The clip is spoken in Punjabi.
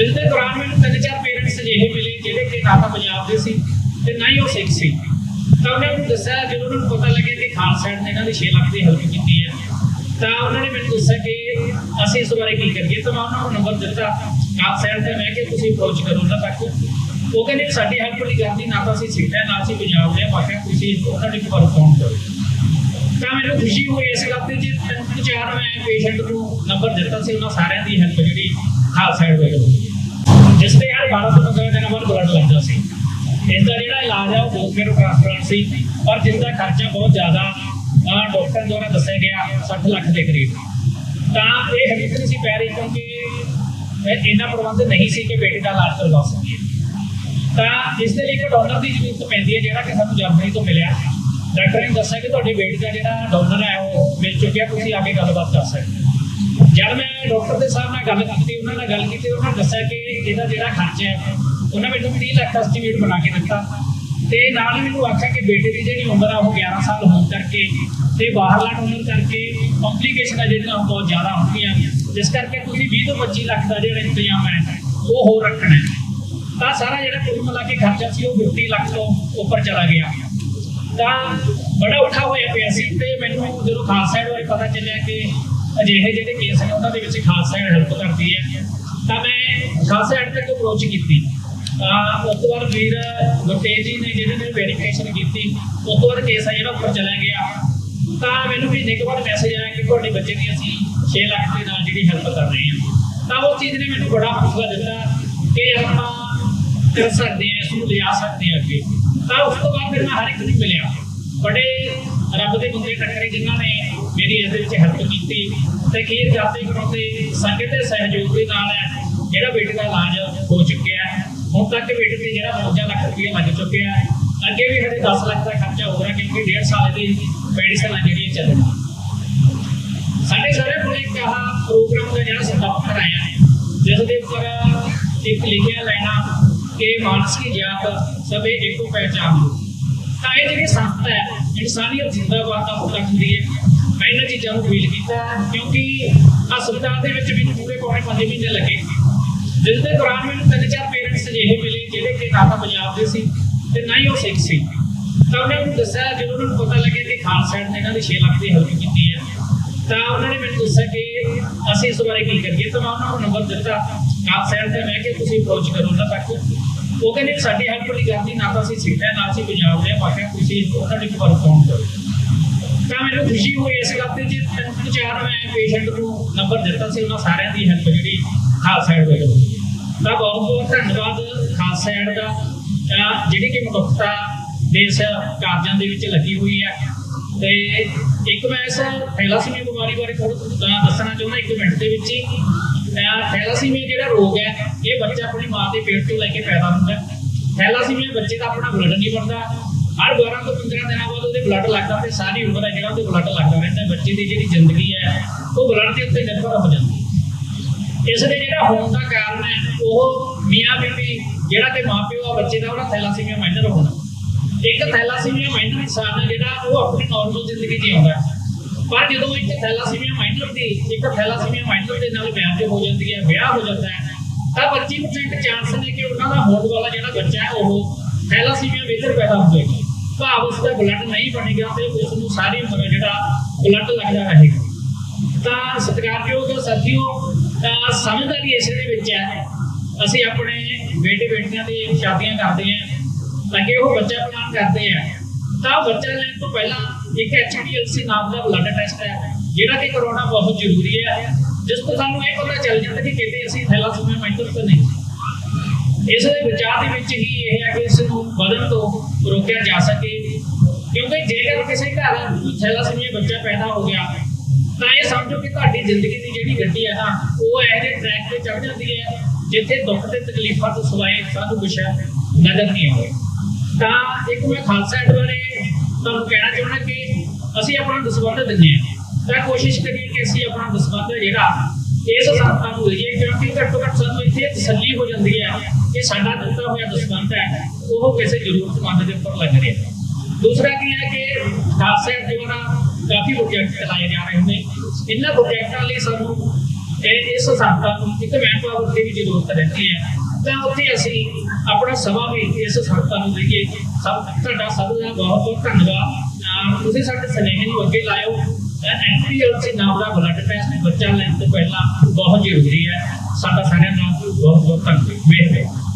ਜਿਸ ਦੇ ਦੌਰਾਨ ਮੈਨੂੰ ਤਿੰਨ ਚਾਰ ਪੇਰੈਂਟਸ ਅਜਿਹੇ ਮਿਲੇ ਜਿਹੜੇ ਕਿ ਨਾ ਤਾਂ ਪੰਜਾਬ ਦੇ ਸੀ ਤੇ ਨਾ ਹੀ ਉਹ ਸਿੱਖ ਸੀ। ਤਾਂ ਉਹਨੇ ਮੈਨੂੰ ਦੱਸਿਆ, ਜਦੋਂ ਉਹਨਾਂ ਨੂੰ ਪਤਾ ਲੱਗਿਆ ਕਿ ਖਾਲਸਾ ਨੇ ਇਹਨਾਂ ਦੀ 6 ਲੱਖ ਦੀ ਹੈਲਪ ਕੀਤੀ ਹੈ, ਤਾਂ ਉਹਨਾਂ ਨੇ ਮੈਨੂੰ ਦੱਸਿਆ ਕਿ ਅਸੀਂ ਇਸ ਬਾਰੇ ਕੀ ਕਰੀਏ? ਤਾਂ ਮੈਂ ਉਹਨਾਂ ਨੂੰ ਨੰਬਰ ਦਿੱਤਾ, ਖਾਲਸਾ ਤੇ ਮੈਂ ਕਿ ਤੁਸੀਂ ਅਪਰੋਚ ਕਰੋ ਉਹਨਾਂ ਤੱਕ। ਉਹ ਕਹਿੰਦੇ, ਸਾਡੀ ਹੈਲਪ ਨਹੀਂ ਕਰਦੀ ਨਾ ਤਾਂ ਅਸੀਂ ਸਿੱਖਿਆ ਨਾ ਅਸੀਂ ਪੰਜਾਬ ਦੇ ਹਾਂ। ਤੁਸੀਂ ਉਹਨਾਂ ਨੂੰ ਇੱਕ ਫੋਨ ਕਰੋ? ਤਾਂ ਮੈਨੂੰ ਖੁਸ਼ੀ ਹੋਈ ਇਸ ਗੱਲ ਤੇ ਜੇ ਤਿੰਨ ਚਾਰ ਮੈਂ ਪੇਸ਼ੈਂਟ ਨੂੰ ਨੰਬਰ ਦਿੱਤਾ ਸੀ, ਉਹਨਾਂ ਸਾਰਿਆਂ ਦੀ ਹੈਲਪ ਜਿਹੜੀ ਖਾਲਸਾ ਏਡ ਵੱਲੋਂ 12 ਤੋਂ 15 ਦਿਨਾਂ ਬਾਅਦ ਬਲੱਡ ਲੱਗਦਾ ਸੀ। ਇਸ ਦਾ ਜਿਹੜਾ ਇਲਾਜ ਹੈ ਉਹ ਬਹੁਤ ਮੇਰੋ ਟ੍ਰਾਂਸਪਲਾਂਟ ਸੀ। ਪਰ ਜਿਸ ਦਾ ਖਰਚਾ ਬਹੁਤ ਜ਼ਿਆਦਾ ਆ ਡਾਕਟਰ ਦੁਆਰਾ ਦੱਸਿਆ ਗਿਆ 60 ਲੱਖ ਦੇ ਕਰੀਬ। ਤਾਂ ਇਹ ਹਕੀਕਤ ਨਹੀਂ ਸੀ ਪੈ ਰਹੀ ਕਿਉਂਕਿ ਇੰਨਾ ਪ੍ਰਬੰਧ ਨਹੀਂ ਸੀ ਕਿ ਬੇਟੀ ਦਾ ਇਲਾਜ ਕਰਵਾ ਸਕੀਏ। ਤਾਂ ਇਸ ਦੇ ਲਈ ਇੱਕ ਡੋਨਰ ਦੀ ਜ਼ਰੂਰਤ ਪੈਂਦੀ ਹੈ, ਜਿਹੜਾ ਕਿ ਸਾਨੂੰ ਜਰਮਨੀ ਤੋਂ ਮਿਲਿਆ। ਡਾਕਟਰ ਨੇ ਦੱਸਿਆ ਕਿ ਤੁਹਾਡੇ ਬੇਟੀ ਦਾ ਜਿਹੜਾ ਡੋਨਰ ਹੈ, ਉਹ ਮਿਲ ਚੁੱਕਿਆ, ਤੁਸੀਂ ਆ ਕੇ ਗੱਲਬਾਤ ਕਰ ਸਕਦੇ ਹੋ। ਜਦ ਮੈਂ ਡਾਕਟਰ ਦੇ ਸਾਹਿਬ ਨਾਲ ਗੱਲ ਕੀਤੀ ਉਹਨਾਂ ਨਾਲ ਗੱਲ ਕੀਤੀ, ਉਹਨਾਂ ਨੇ ਦੱਸਿਆ ਕਿ ਇਹਦਾ ਜਿਹੜਾ ਖਰਚਾ ਹੈ, ਉਹਨਾਂ ਮੈਨੂੰ 30 ਲੱਖ ਦਾ ਐਸਟੀਮੇਟ ਬਣਾ ਕੇ ਦਿੱਤਾ। ਤੇ ਨਾਲ ਹੀ ਮੈਨੂੰ ਆਖਿਆ ਕਿ ਬੇਟੇ ਦੀ ਜਿਹੜੀ ਉਮਰ ਆ, ਉਹ 11 ਸਾਲ ਹੋਣ ਕਰਕੇ ਤੇ ਬਾਹਰਲਾ ਡੋਨਰ ਕਰਕੇ ਕੰਪਲਿਕੇਸ਼ਨਾਂ ਜਿਹੜੀਆਂ ਉਹ ਬਹੁਤ ਜ਼ਿਆਦਾ ਹੁੰਦੀਆਂ ਜਿਸ ਕਰਕੇ ਤੁਸੀਂ 20 ਤੋਂ 25 ਲੱਖ ਦਾ ਜਿਹੜਾ ਇੰਤਜ਼ਾਮ ਹੈ, ਉਹ ਹੋਰ ਰੱਖਣਾ ਤਾਂ ਸਾਰਾ ਜਿਹੜਾ ਕੁੱਲ ਮਿਲਾ ਕੇ ਖਰਚਾ ਸੀ, ਉਹ 50 ਲੱਖ ਤੋਂ ਉੱਪਰ ਚਲਾ ਗਿਆ। ਤਾਂ ਬੜਾ ਔਖਾ ਹੋਇਆ ਪਿਆ ਸੀ ਤੇ ਮੈਨੂੰ ਜਦੋਂ ਖਾਲਸਾ ਏਡ ਬਾਰੇ ਪਤਾ ਚੱਲਿਆ ਕਿ ਅਜਿਹੇ ਜਿਹੜੇ ਕੇਸ ਨੇ, ਉਹਨਾਂ ਦੇ ਵਿੱਚ ਖਾਸ ਏਡ ਹੈਲਪ ਕਰਦੀ ਹੈ ਤਾਂ ਮੈਂ ਖਾਸ ਏਡ ਤੱਕ ਅਪਰੋਚ ਕੀਤੀ। ਉਸ ਤੋਂ ਬਾਅਦ ਵੀਰ ਗੁਰਤੇਜ ਜੀ ਨੇ ਜਿਹੜੇ ਨੇ ਵੈਰੀਫਿਕੇਸ਼ਨ ਕੀਤੀ, ਉਸ ਤੋਂ ਬਾਅਦ ਕੇਸ ਆ ਜਿਹੜਾ ਉੱਪਰ ਚਲਾ ਗਿਆ। ਤਾਂ ਮੈਨੂੰ ਵੀ ਇੱਕ ਵਾਰ ਮੈਸੇਜ ਆਇਆ ਕਿ ਤੁਹਾਡੇ ਬੱਚੇ ਦੀ ਅਸੀਂ 6 ਲੱਖ ਦੇ ਨਾਲ ਜਿਹੜੀ ਹੈਲਪ ਕਰ ਰਹੇ ਹਾਂ। ਤਾਂ ਉਹ ਚੀਜ਼ ਨੇ ਮੈਨੂੰ ਬੜਾ ਹੌਸਲਾ ਦਿੱਤਾ ਕਿ ਆਪਾਂ ਕਰ ਸਕਦੇ ਹਾਂ, ਇਸ ਨੂੰ ਲਿਆ ਸਕਦੇ ਹਾਂ ਅੱਗੇ। ਤਾਂ ਉਸ ਤੋਂ ਬਾਅਦ ਫਿਰ ਮੈਂ ਹਰ ਇੱਕ ਨੂੰ ਮਿਲਿਆ। ਬੜੇ ਰੱਬ ਦੇ ਬੰਦੇ ਟੱਕਰੇ ਜਿਨ੍ਹਾਂ ਨੇ ਮੇਰੀ ਇਸ ਦੇ ਵਿੱਚ ਹੈਲਪ ਕੀਤੀ ਤੇ ਖੀਰ ਜਾਤੇ ਕਰਾਉਂਦੇ ਸੰਗਤ ਦੇ ਸਹਿਯੋਗ ਦੇ ਨਾਲ ਜਿਹੜਾ ਬੇਟੇ ਦਾ ਇਲਾਜ ਹੋ ਚੁੱਕਿਆ ਹੈ, ਹੁਣ ਤੱਕ ਬੇਟੇ ਤੇ ਜਿਹੜਾ 52 ਲੱਖ ਰੁਪਏ ਲੱਗ ਚੁੱਕਿਆ ਹੈ। ਅੱਗੇ ਵੀ ਹਜੇ 10 ਲੱਖ ਦਾ ਖਰਚਾ ਹੋ ਰਿਹਾ ਕਿਉਂਕਿ ਡੇਢ ਸਾਲ ਦੀ ਮੈਡੀਸਨ ਆ ਜਿਹੜੀ ਚੱਲ ਰਹੀ ਸਾਡੇ ਸਾਰੇ ਕੋਲ ਇੱਕ ਆਹ ਪ੍ਰੋਗਰਾਮ ਦਾ ਜਿਹੜਾ ਸਟਾਪ ਕਰਾਇਆ ਹੈ, ਜਿਸ ਦੇ ਉੱਪਰ ਇੱਕ ਲਿਖਿਆ ਲੈਣਾ ਕਿ ਮਾਨਸਿਕ ਜਾਤ ਸਭੇ ਇੱਕੋ ਪਹਿਚਾਨ ਲੋ ਤਾਂ ਇਹ ਜਿਹੜੀ ਸੰਸਥਾ ਹੈ ਇਨਸਾਨੀਅਤ ਜ਼ਿੰਦਾਬਾਦ ਦਾ ਮੁੱਖ ਹੁੰਦੀ ਹੈ, ਮੈਂ ਇਹਨਾਂ ਚੀਜ਼ਾਂ ਨੂੰ ਫੀਲ ਕੀਤਾ ਕਿਉਂਕਿ ਹਸਪਤਾਲ ਦੇ ਵਿੱਚ ਮੈਨੂੰ ਪੂਰੇ ਪੌਣੇ 5 ਮਹੀਨੇ ਲੱਗੇ। ਜਿਸ ਦੇ ਦੌਰਾਨ ਮੈਨੂੰ ਤਿੰਨ ਚਾਰ ਪੇਰੈਂਟਸ ਅਜਿਹੇ ਮਿਲੇ, ਜਿਹੜੇ ਕਿ ਨਾ ਤਾਂ ਪੰਜਾਬ ਦੇ ਸੀ ਤੇ ਨਾ ਹੀ ਉਹ ਸਿੱਖ ਸੀ। ਤਾਂ ਉਹਨੇ ਮੈਨੂੰ ਦੱਸਿਆ, ਜਦੋਂ ਉਹਨਾਂ ਨੂੰ ਪਤਾ ਲੱਗਿਆ ਕਿ ਖਾਲਸਾ ਏਡ ਨੇ ਇਹਨਾਂ ਦੀ 6 ਲੱਖ ਦੀ ਹੈਲਪ ਕੀਤੀ ਹੈ, ਤਾਂ ਉਹਨਾਂ ਨੇ ਮੈਨੂੰ ਦੱਸਿਆ ਕਿ ਅਸੀਂ ਇਸ ਬਾਰੇ ਕੀ ਕਰੀਏ, ਤਾਂ ਮੈਂ ਉਹਨਾਂ ਨੂੰ ਨੰਬਰ ਦਿੱਤਾ। ਖਾਲਸਾ ਸਾਹਿਬ ਤੇ ਮੈਂ ਕਿ ਤੁਸੀਂ ਅਪਰੋਚ ਕਰੋ ਉਹਨਾਂ ਤੱਕ। ਉਹ ਕਹਿੰਦੇ ਸਾਡੀ ਹੈਲਪ ਨਹੀਂ ਕਰਦੀ ਨਾ ਤਾਂ ਅਸੀਂ ਸਿੱਖਿਆ, ਨਾ ਅਸੀਂ ਪੰਜਾਬ ਦੇ ਹਾਂ। ਤੁਸੀਂ ਉਹਨਾਂ ਨੂੰ ਇੱਕ ਫੋਨ ਕਰੋ ਤਾਂ ਮੈਨੂੰ ਖੁਸ਼ੀ ਹੋਈ ਇਸ ਗੱਲ ਤੇ ਜੇ ਤਿੰਨ ਤਿੰਨ ਚਾਰ ਮੈਂ ਪੇਸ਼ੈਂਟ ਨੂੰ ਨੰਬਰ ਦਿੱਤਾ ਸੀ, ਉਹਨਾਂ ਸਾਰਿਆਂ ਦੀ ਹੈਲਪ ਜਿਹੜੀ ਖਾਲਸਾ ਏਡ ਵੱਲੋਂ ਹੋਈ। ਤਾਂ ਬਹੁਤ ਬਹੁਤ ਧੰਨਵਾਦ ਖਾਲਸਾ ਏਡ ਦਾ ਜਿਹੜੀ ਕਿ ਮਨੁੱਖਤਾ ਦੇ ਇਸ ਕਾਰਜਾਂ ਦੇ ਵਿੱਚ ਲੱਗੀ ਹੋਈ ਹੈ ਤੇ ਇੱਕ ਮੈਂ ਇਸ ਥੈਲਾਸੀਮੀਆ ਬਿਮਾਰੀ ਬਾਰੇ ਥੋੜਾ ਦੱਸਣਾ ਚਾਹੁੰਦਾ, ਇੱਕ ਮਿੰਟ ਦੇ ਵਿੱਚ ਹੀ ਥੈਲਾਸੀਮੀਆ ਜਿਹੜਾ ਰੋਗ ਹੈ, ਇਹ ਬੱਚਾ ਆਪਣੀ ਮਾਂ ਦੇ ਪੇਟ ਤੋਂ ਲੈ ਕੇ ਪੈਦਾ ਹੁੰਦਾ ਹੈ। ਥੈਲਾਸੀਮੀਆ ਬੱਚੇ ਦਾ ਆਪਣਾ ਬਲੱਡ ਨਹੀਂ ਬਣਦਾ। ਹਰ 12 ਤੋਂ 15 ਦਿਨਾਂ ਬਾਅਦ ਉਹਦੇ ਬਲੱਡ ਲੱਗਦਾ ਤੇ ਸਾਰੀ ਉਮਰ ਹੈ ਜਿਹੜਾ ਉਹਦੇ ਬਲੱਡ ਲੱਗਦਾ ਰਹਿੰਦਾ ਬੱਚੇ ਦੀ ਜਿਹੜੀ ਜ਼ਿੰਦਗੀ ਹੈ, ਉਹ ਬਲੱਡ ਦੇ ਉੱਤੇ ਨਿਰਭਰ ਹੋ ਜਾਂਦੀ ਇਸ ਦੇ ਜਿਹੜਾ ਹੋਣ ਦਾ ਕਾਰਨ ਹੈ, ਉਹ ਮੀਆਂ ਬੀਬੀ ਜਿਹੜਾ ਕਿ ਮਾਪਿਓ ਆ, ਬੱਚੇ ਦਾ ਉਹਦਾ ਥੈਲਾਸੀਮੀਆ ਮਾਈਨਰ ਹੋਣਾ। ਇੱਕ ਥੈਲਾਸੀਮੀਆ ਮਾਈਨਰ ਇਨਸਾਨ ਹੈ ਜਿਹੜਾ ਉਹ ਆਪਣੀ ਨਾਰਮਲ ਜ਼ਿੰਦਗੀ ਜਿਉਂਦਾ ਹੈ। ਪਰ ਜਦੋਂ ਇੱਕ ਥੈਲਾਸੀਮੀਆ ਮਾਈਨਰ ਦੀ, ਇੱਕ ਥੈਲਾਸੀਮੀਆ ਮਾਈਨਰ ਦੇ ਨਾਲ ਵਿਆਹ ਹੋ ਜਾਂਦੀ ਹੈ, ਵਿਆਹ ਹੋ ਜਾਂਦਾ ਹੈ, ਤਾਂ 25% ਚਾਂਸ ਨੇ ਕਿ ਉਹਨਾਂ ਦਾ ਹੋਣ ਵਾਲਾ ਜਿਹੜਾ ਬੱਚਾ ਹੈ, ਉਹ ਥੈਲਾਸੀਮੀਆ ਮੇਜਰ ਪੈਦਾ ਹੋ ਜਾਏਗਾ। ਭਾਵ ਉਸ ਦਾ ਬਲੱਡ ਨਹੀਂ ਬਣੇਗਾ ਤੇ ਉਸ ਨੂੰ ਸਾਰੀ ਉਮਰ ਜਿਹੜਾ ਬਲੱਡ ਲੱਗਦਾ ਰਹੇਗਾ। ਤਾਂ ਸਤਿਕਾਰਯੋਗ ਸਾਥੀਓ ਸਮਝਦਾਰੀ ਇਸ ਦੇ ਵਿੱਚ ਹੈ, ਅਸੀਂ ਆਪਣੇ ਬੇਟੇ ਬੇਟੀਆਂ ਦੀ ਸ਼ਾਦੀਆਂ ਕਰਦੇ ਹਾਂ, ਅੱਗੇ ਉਹ ਬੱਚਾ ਪਲਾਨ ਕਰਦੇ ਆ ਤਾਂ ਬੱਚਾ ਲੈਣ ਤੋਂ ਪਹਿਲਾਂ ਇੱਕ ਐਚਡੀਐਲਸੀ ਨਾਮ ਦਾ ਬਲੱਡ ਟੈਸਟ ਹੈ ਜਿਹੜਾ ਕਿ ਕਰਾਉਣਾ ਬਹੁਤ ਜ਼ਰੂਰੀ ਹੈ। ਜਿਸ ਤੋਂ ਸਾਨੂੰ ਇਹ ਪਤਾ ਚੱਲ ਜਾਂਦਾ ਕਿ ਕਿਤੇ ਅਸੀਂ ਥੈਲਾਸੀਮੀਆ ਮਾਈਨਰ ਤਾਂ ਨਹੀਂ ਇਸ ਦੇ ਵਿਚਾਰ ਦੇ ਵਿੱਚ ਹੀ ਇਹ ਹੈ ਕਿ ਇਸ ਨੂੰ ਵਧਣ ਤੋਂ ਰੋਕਿਆ ਜਾ ਸਕੇ। ਕਿਉਂਕਿ ਜੇਕਰ ਕਿਸੇ ਘਰ ਥੈਲਾਸੀਮੀਆ ਬੱਚਾ ਪੈਦਾ ਹੋ ਗਿਆ, ਤਾਂ ਇਹ ਸਮਝੋ ਕਿ ਤੁਹਾਡੀ ਜ਼ਿੰਦਗੀ ਦੀ ਜਿਹੜੀ ਗੱਡੀ ਹੈ ਨਾ, ਉਹ ਇਹੋ ਜਿਹੇ ਟਰੈਕ ਤੇ ਚੜ ਜਾਂਦੀ ਹੈ, ਜਿੱਥੇ ਦੁੱਖ ਤੇ ਤਕਲੀਫਾਂ ਤੋਂ ਸਿਵਾਏ ਸਾਨੂੰ ਕੁਛ ਨਜ਼ਰ ਨਹੀਂ ਆਉਂਦਾ। ਤਾਂ ਇੱਕ ਮੈਂ ਖਾਲਸਾ ਏਡ ਬਾਰੇ ਤੁਹਾਨੂੰ ਕਹਿਣਾ ਚਾਹੁੰਦਾ ਕਿ ਅਸੀਂ ਆਪਣਾ ਦਸਵੰਧ ਦਿੰਦੇ ਹਾਂ ਤਾਂ ਕੋਸ਼ਿਸ਼ ਕਰੀਏ ਕਿ ਅਸੀਂ ਆਪਣਾ ਦਸਵੰਧ ਜਿਹੜਾ ਇਸ ਸੰਸਥਾ ਨੂੰ ਦਈਏ ਕਿਉਂਕਿ ਘੱਟੋ ਘੱਟ ਸਾਨੂੰ ਇੱਥੇ ਤਸੱਲੀ ਹੋ ਜਾਂਦੀ ਹੈ ਕਿ ਸਾਡਾ ਦਿੱਤਾ ਹੋਇਆ ਦਸਵੰਧ ਹੈ ਉਹ ਕਿਸੇ ਜ਼ਰੂਰਤਮੰਦ ਦੇ ਉੱਪਰ ਲੱਗ ਰਿਹਾ ਹੈ ਦੂਸਰਾ ਕੀ ਹੈ ਕਿ ਖਾਲਸਾ ਏਡ ਦੁਆਰਾ ਕਾਫੀ ਪ੍ਰੋਜੈਕਟ ਚਲਾਏ ਜਾ ਰਹੇ ਨੇ ਇਹਨਾਂ ਪ੍ਰੋਜੈਕਟਾਂ ਲਈ ਸਾਨੂੰ ਇਹ ਇਸ ਸੰਸਥਾ ਨੂੰ ਇੱਕ ਮੈਨ ਪਾਵਰ ਦੀ ਵੀ ਜ਼ਰੂਰਤ ਰਹਿੰਦੀ ਹੈ ਤਾਂ ਉੱਥੇ ਅਸੀਂ ਆਪਣਾ ਸਮਾਂ ਵੀ ਇਸ ਸੰਸਥਾ ਨੂੰ ਦੇਈਏ। ਸਭ ਤੁਹਾਡਾ ਸਭ ਦਾ ਬਹੁਤ ਬਹੁਤ ਧੰਨਵਾਦ। ਤੁਸੀਂ ਸਾਡੇ ਸੁਨੇਹੇ ਨੂੰ ਅੱਗੇ ਲਾਇਓ। ਐਨਪੀਐਲਸੀ ਨਾਮ ਦਾ ਬਲੱਡ ਟੈਸਟ ਬੱਚਾ ਲੈਣ ਤੋਂ ਪਹਿਲਾਂ ਬਹੁਤ ਜ਼ਰੂਰੀ ਹੈ। ਸਾਡਾ ਸਾਰਿਆਂ ਦਾ ਬਹੁਤ ਬਹੁਤ ਧੰਨਵਾਦ। ਮਿਹਰਬਾਨੀ